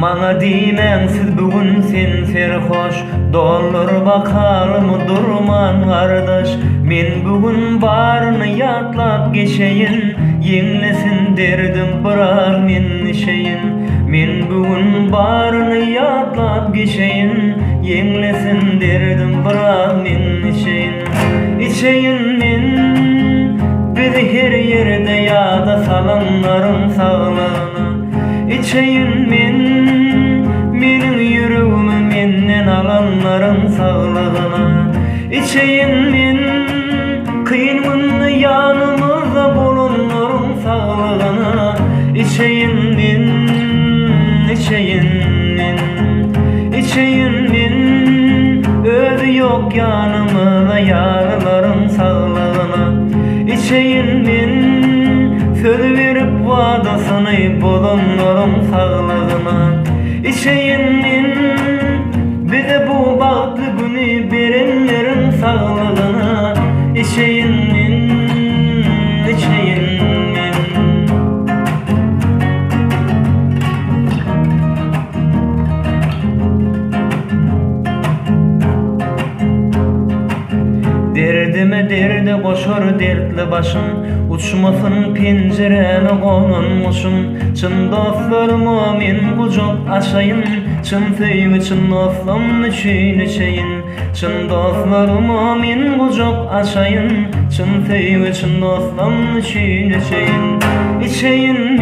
Maňa diýmeňsiz bugün sen serhoş Dollar bakalım durman gardaş Men bugün baryny ýatlap geçeýin Ýeňlesin derdim birar men nişeýin Men bugün baryny ýatlap geçeýin Ýeňlesin derdim birar men nişeýin İçeýin men Bizi her yerde ýada salanlarym saglygyny İçeyin men, menin yüreğimi menden alanların sağlığına İçeyin men, kıyınmın yanımızda bulunların sağlığına İçeyin men, içeyin men, içeyin men Özü yok yanımızda yarıların sağlığına İçeyin men, Söz verip vadasyny bolanlarym sağlygına İçeýinmin bize Derdime derde koşar dertli başım Uçmasın pencereme konulmuşum. Çın dostlarıma men kucak açayım Çın sevgi çın dostlarım için içeyin. Çın dostlarıma men kucak açayım Çın sevgi çın dostlarım için içeyin. İçeyin